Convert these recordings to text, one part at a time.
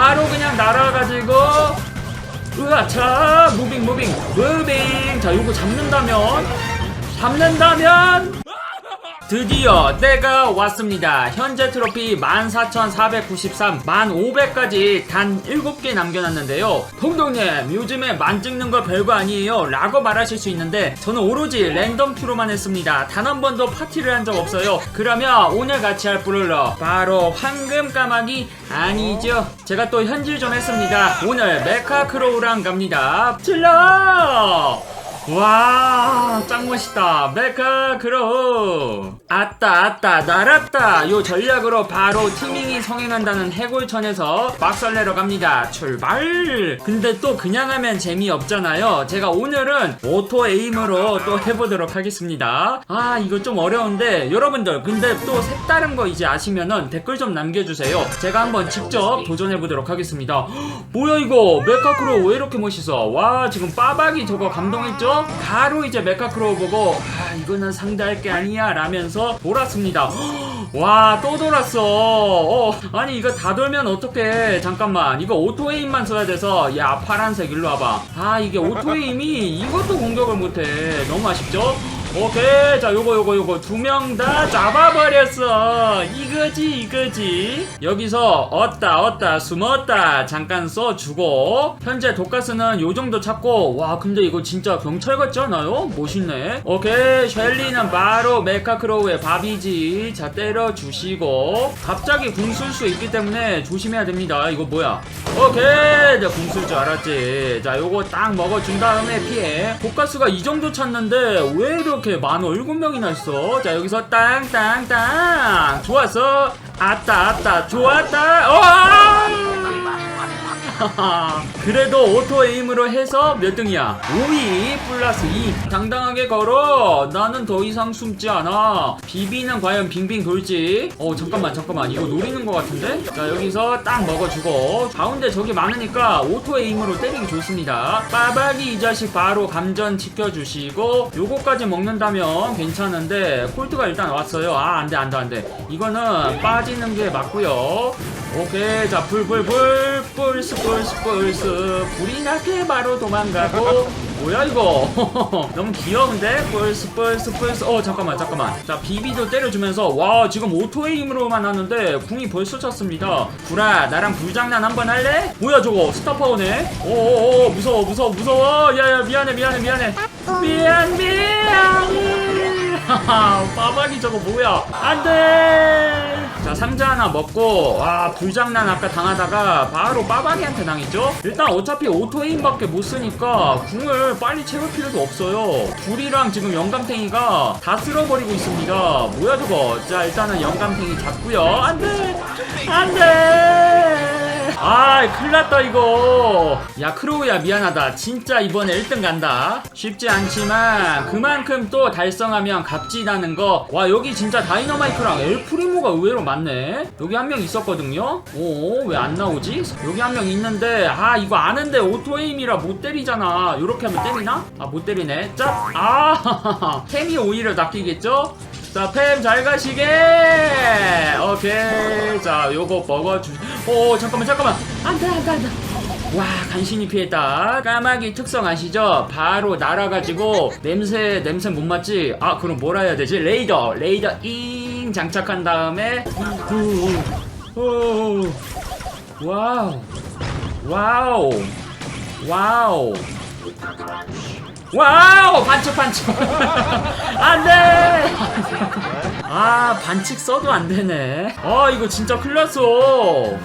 바로 그냥 날아가지고 으아차 무빙 무빙 무빙. 자 요거 잡는다면 잡는다면 드디어 때가 왔습니다. 현재 트로피 14,493, 1,500까지 단 7개 남겨놨는데요. 동동님, 요즘에 만 찍는 거 별거 아니에요. 라고 말하실 수 있는데, 저는 오로지 랜덤 큐로만 했습니다. 단 한 번도 파티를 한 적 없어요. 그러면 오늘 같이 할 브롤러, 바로 황금 까마귀 아니죠. 제가 또 현질 좀 했습니다. 오늘 메카 크로우랑 갑니다. 질러! 와, 짱 멋있다. 메카 크로우. 아따, 아따, 날았다. 요 전략으로 바로 티밍이 성행한다는 해골천에서 막설내러 갑니다. 출발! 근데 또 그냥 하면 재미없잖아요. 제가 오늘은 오토 에임으로 또 해보도록 하겠습니다. 아, 이거 좀 어려운데, 여러분들, 근데 또 색다른 거 이제 아시면은 댓글 좀 남겨주세요. 제가 한번 직접 도전해보도록 하겠습니다. 헉, 뭐야, 이거? 메카 크로우 왜 이렇게 멋있어? 와, 지금 빠박이 저거 감동했죠? 바로 이제 메카크로우 보고 아 이거는 상대할 게 아니야 라면서 돌았습니다. 와 또 돌았어. 어, 아니 이거 다 돌면 어떡해. 잠깐만. 이거 오토에임만 써야 돼서 야 파란색 일로 와봐. 아 이게 오토에임이 이것도 공격을 못해. 너무 아쉽죠? 오케이. 자 요거 요거 요거. 두 명 다 잡아버렸어. 이거지 이거지. 여기서 얻다 얻다 숨었다. 잠깐 써주고. 현재 독가스는 요정도 찾고. 와 근데 이거 진짜 경찰 같지 않아요? 멋있네. 오케이. 셸리는 바로 메카크로우의 밥이지. 자 때려주시고. 갑자기 궁 쓸 수 있기 때문에 조심해야 됩니다. 이거 뭐야? 오케이. 내가 궁쓸 줄 알았지. 자 요거 딱 먹어준 다음에 피해. 독가스가 이 정도 찾는데 왜 이렇게 많어 일곱 명이나 있어. 자 여기서 땅땅땅. 좋았어. 아따 아따. 좋았다. 어 그래도 오토 에임으로 해서 몇 등이야? 5위 플러스 2 당당하게 걸어. 나는 더 이상 숨지 않아. 비비는 과연 빙빙 돌지? 어 잠깐만 잠깐만. 이거 노리는 것 같은데? 자 여기서 딱 먹어주고. 가운데 저기 많으니까 오토 에임으로 때리기 좋습니다. 빠박이 이 자식 바로 감전 지켜주시고 요거까지 먹는다면 괜찮은데 콜트가 일단 왔어요. 아 안돼 안돼 안돼. 이거는 빠지는 게 맞고요. 오케이. 자 불 불불 뿔스 뿔스 뿔스 불이 나게 바로 도망가고. 뭐야 이거? 너무 귀여운데? 뿔스 뿔스 뿔스 어 잠깐만 잠깐만. 자 비비도 때려주면서 와 지금 오토에임으로만 하는데 궁이 벌써 찼습니다. 구라 나랑 불장난 한번 할래? 뭐야 저거? 스타파워네? 오오오 무서워 무서워 무서워. 야야 미안해 미안해 미안해. 미안 미안 하하 빠박이 저거 뭐야? 안돼 자 상자 하나 먹고 와 불장난 아까 당하다가 바로 빠박이한테 당했죠? 일단 어차피 오토에임밖에 못 쓰니까 궁을 빨리 채울 필요도 없어요. 불이랑 지금 영감탱이가 다 쓸어버리고 있습니다. 뭐야 저거? 자 일단은 영감탱이 잡고요. 안돼! 안돼 아 큰일났다 이거. 야 크로우야 미안하다. 진짜 이번에 1등 간다. 쉽지 않지만 그만큼 또 달성하면 값지다는 거와 여기 진짜 다이너마이크랑 엘프리모가 의외로 많네. 여기 한 명 있었거든요? 오 왜 안 나오지? 여기 한 명 있는데 아 이거 아는데 오토에임이라 못 때리잖아. 요렇게 하면 때리나? 아 못 때리네. 짭아 템이 오히려 낚이겠죠? 자, 팸 잘 가시게! 오케이. 자, 요거 먹어주, 오, 잠깐만, 잠깐만. 안 돼, 안 돼, 안 돼. 와, 간신히 피했다. 까마귀 특성 아시죠? 바로 날아가지고, 냄새, 냄새 못 맡지? 아, 그럼 뭐라 해야 되지? 레이더, 레이더 잉! 장착한 다음에, 후, 후, 와우. 와우. 와우. 와우 반칙 반칙. 안돼. 아 반칙 써도 안 되네. 어 이거 진짜 큰일 났어.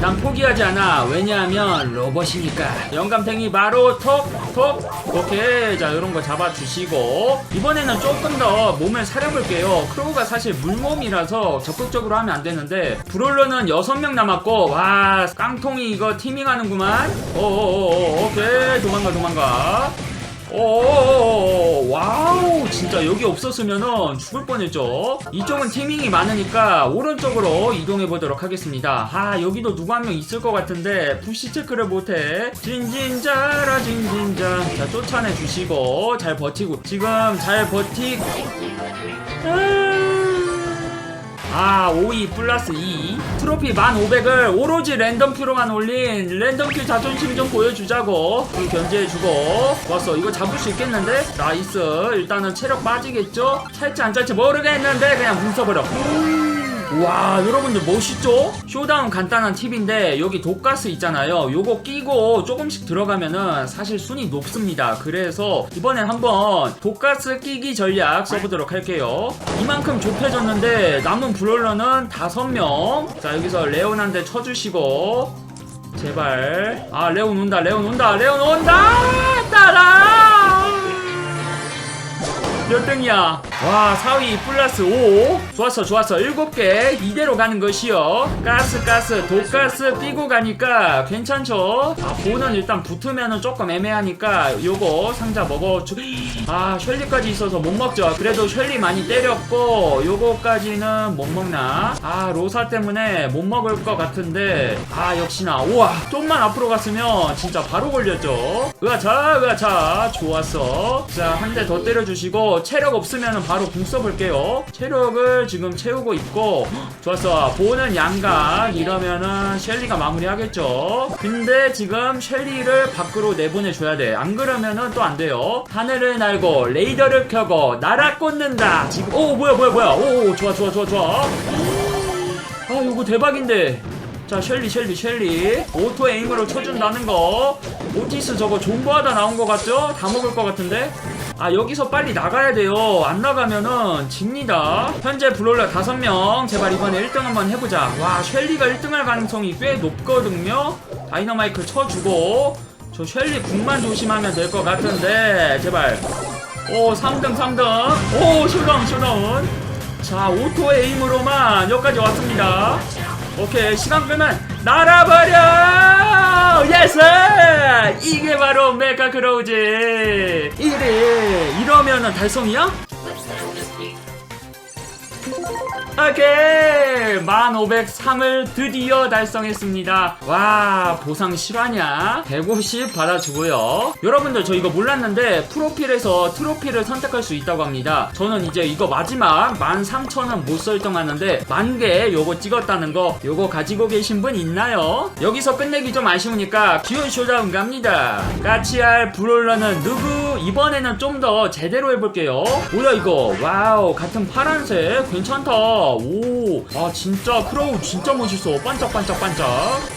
난 포기하지 않아. 왜냐하면 로봇이니까. 영감탱이 바로 톡톡. 오케이. 자 이런 거 잡아주시고. 이번에는 조금 더 몸을 사려볼게요. 크로우가 사실 물몸이라서 적극적으로 하면 안 되는데 브롤러는 6명 남았고 와 깡통이 이거 티밍하는구만. 오오오 오케이. 도망가 도망가. 오 와우 진짜 여기 없었으면은 죽을 뻔했죠. 이쪽은 티밍이 많으니까 오른쪽으로 이동해 보도록 하겠습니다. 아 여기도 누구 한 명 있을 것 같은데 푸시 체크를 못해. 진진자라 진진자. 자 쫓아내 주시고 잘 버티고. 지금 잘 버티고 아 5위 플러스 2 트로피 1500을 오로지 랜덤 큐로만 올린 랜덤 큐 자존심 좀 보여주자고. 이 견제해주고. 좋았어. 이거 잡을 수 있겠는데? 나이스. 일단은 체력 빠지겠죠? 찰지 안 찰지 모르겠는데 그냥 뭉쳐버려 와 여러분들 멋있죠? 쇼다운 간단한 팁인데 여기 독가스 있잖아요. 요거 끼고 조금씩 들어가면은 사실 순위 높습니다. 그래서 이번엔 한번 독가스 끼기 전략 써보도록 할게요. 이만큼 좁혀졌는데 남은 브롤러는 5명. 자 여기서 레온한테 쳐주시고. 제발. 아 레온 온다 레온 온다 레온 온다! 따라 몇 등이야? 와 4위 플러스 5 좋았어 좋았어. 7개 이대로 가는 것이요. 가스 가스 독가스 뛰고 가니까 괜찮죠? 아 보는 일단 붙으면은 조금 애매하니까 요거 상자 먹어주 아 셜리까지 있어서 못 먹죠. 그래도 셜리 많이 때렸고 요거까지는 못 먹나? 아 로사 때문에 못 먹을 것 같은데. 아 역시나. 우와 좀만 앞으로 갔으면 진짜 바로 걸렸죠? 으아차 으아차. 좋았어. 자 한 대 더 때려주시고 체력 없으면 바로 궁 써볼게요. 체력을 지금 채우고 있고 헉, 좋았어. 보는 양각. 이러면은 셸리가 마무리하겠죠. 근데 지금 셸리를 밖으로 내보내줘야 돼 안 그러면은 또 안 돼요. 하늘을 날고 레이더를 켜고 날아 꽂는다. 지금 오 뭐야 뭐야 뭐야. 오 좋아 좋아 좋아 좋아. 아 요거 대박인데. 자 셸리 셸리 셸리. 오토 에임으로 쳐준다는 거. 오티스 저거 존버하다 나온 거 같죠? 다 먹을 것 같은데 아 여기서 빨리 나가야 돼요. 안 나가면은 집니다. 현재 브롤러 5명. 제발 이번에 1등 한번 해보자. 와 셸리가 1등할 가능성이 꽤 높거든요. 다이너마이크 쳐주고. 저 셸리 궁만 조심하면 될 것 같은데 제발. 오 3등 3등. 오 쇼다운 쇼다운. 자 오토 에임으로만 여기까지 왔습니다 오케이 시간 끌면 날아버려! 예스! 이게 바로 메카 크로우즈! 이래! 이러면은 달성이야? 오케이 1503을 드디어 달성했습니다. 와 보상 실화냐? 150 받아주고요. 여러분들 저 이거 몰랐는데 프로필에서 트로피를 선택할 수 있다고 합니다. 저는 이제 이거 마지막 13,000원 못 설정하는데 만개 요거 찍었다는 거 요거 가지고 계신 분 있나요? 여기서 끝내기 좀 아쉬우니까 기운 쇼다운 갑니다. 할 브롤러는 누구? 이번에는 좀 더 제대로 해볼게요. 뭐야 이거? 와우 같은 파란색. 괜찮다 오, 아 진짜 크로우 진짜 멋있어. 반짝반짝 반짝.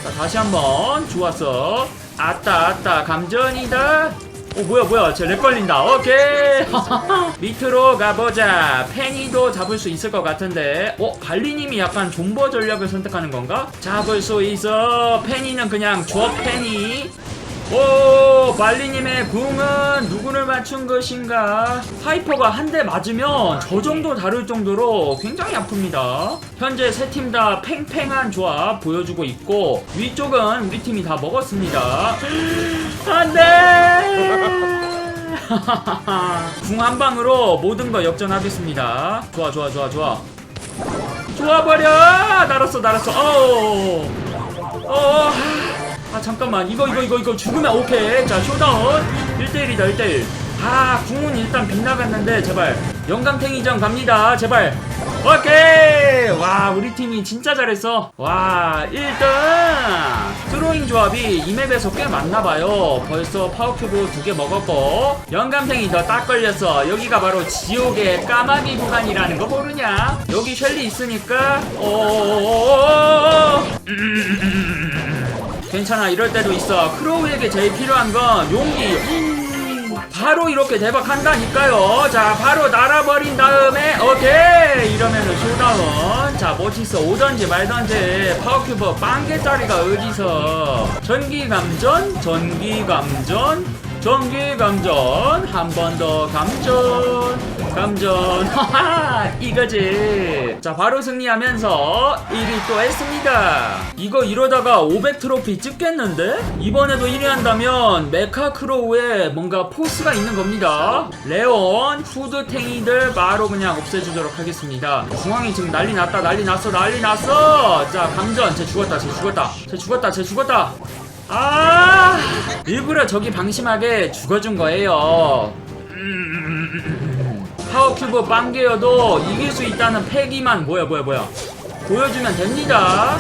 자 다시 한번 좋았어. 아따 아따 감전이다. 오 뭐야 뭐야 쟤렉 걸린다. 오케이. 밑으로 가보자. 페니도 잡을 수 있을 것 같은데. 어 갈리님이 약간 존버 전략을 선택하는 건가? 잡을 수 있어. 페니는 그냥 줘 페니. 오 발리님의 궁은 누구를 맞춘 것인가? 하이퍼가 한 대 맞으면 저 정도 다를 정도로 굉장히 아픕니다. 현재 세 팀 다 팽팽한 조합 보여주고 있고 위쪽은 우리 팀이 다 먹었습니다. 안돼 궁 한 방으로 모든 거 역전하겠습니다. 좋아 좋아 좋아 좋아. 좋아 버려! 날았어 날았어. 어어 어. 아 잠깐만. 이거 이거 이거 이거 죽으면 오케이. 자 쇼다운. 1대1이다 1대1 아 궁은 일단 빗나갔는데 제발. 영감탱이전 갑니다. 제발. 오케이! 와 우리 팀이 진짜 잘했어. 와 1등 스로잉 조합이 이 맵에서 꽤 많나봐요. 벌써 파워큐브 두 개 먹었고. 영감탱이 더 딱 걸렸어. 여기가 바로 지옥의 까마귀 구간이라는 거 모르냐? 여기 셸리 있으니까. 어어어어어어 괜찮아 이럴 때도 있어. 크로우에게 제일 필요한 건 용기. 바로 이렇게 대박한다니까요. 자 바로 날아버린 다음에 오케이! 이러면은 쇼다운 자 모티스 오던지 말던지. 파워큐버 빵개짜리가 어디서? 전기감전 전기감전 전기감전. 한 번 더 감전 감전. 하하 이거지. 자 바로 승리하면서 1위 또 했습니다. 이거 이러다가 500 트로피 찍겠는데? 이번에도 1위 한다면 메카 크로우에 뭔가 포스가 있는 겁니다. 레온 후드탱이들 바로 그냥 없애주도록 하겠습니다. 중앙이 지금 난리 났다 난리 났어 난리 났어. 자 감전. 쟤 죽었다 쟤 죽었다. 쟤 죽었다 쟤 죽었다. 아! 일부러 저기 방심하게 죽어준 거예요. 음, 파워큐브 빵개여도 이길 수 있다는 패기만 뭐야 뭐야 뭐야. 보여주면 됩니다.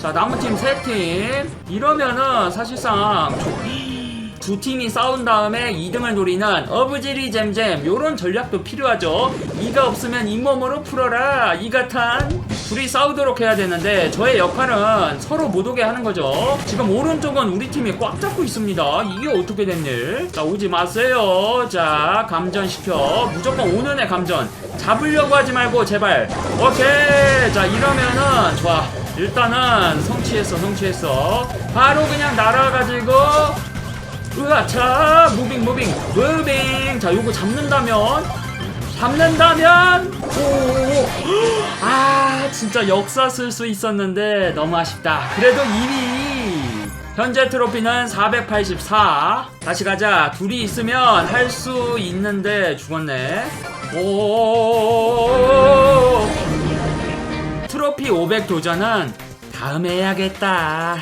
자 나머팀 세팀. 이러면은 사실상 조- 두 팀이 싸운 다음에 2등을 노리는 어부지리 잼잼 요런 전략도 필요하죠. 이가 없으면 잇몸으로 풀어라 이가 탄 둘이 싸우도록 해야 되는데 저의 역할은 서로 못 오게 하는 거죠. 지금 오른쪽은 우리 팀이 꽉 잡고 있습니다. 이게 어떻게 된 일? 자 오지 마세요. 자 감전시켜. 무조건 오는 애 감전. 잡으려고 하지 말고 제발. 오케이. 자 이러면은 좋아. 일단은 성취했어 성취했어. 바로 그냥 날아가지고. 으아차 무빙 무빙. 무빙. 자 요거 잡는다면. 잡는다면. 오 아 진짜 역사 쓸 수 있었는데 너무 아쉽다. 그래도 2위 현재 트로피는 484 다시 가자. 둘이 있으면 할 수 있는데 죽었네. 오. 트로피 500 도전은 다음에 해야겠다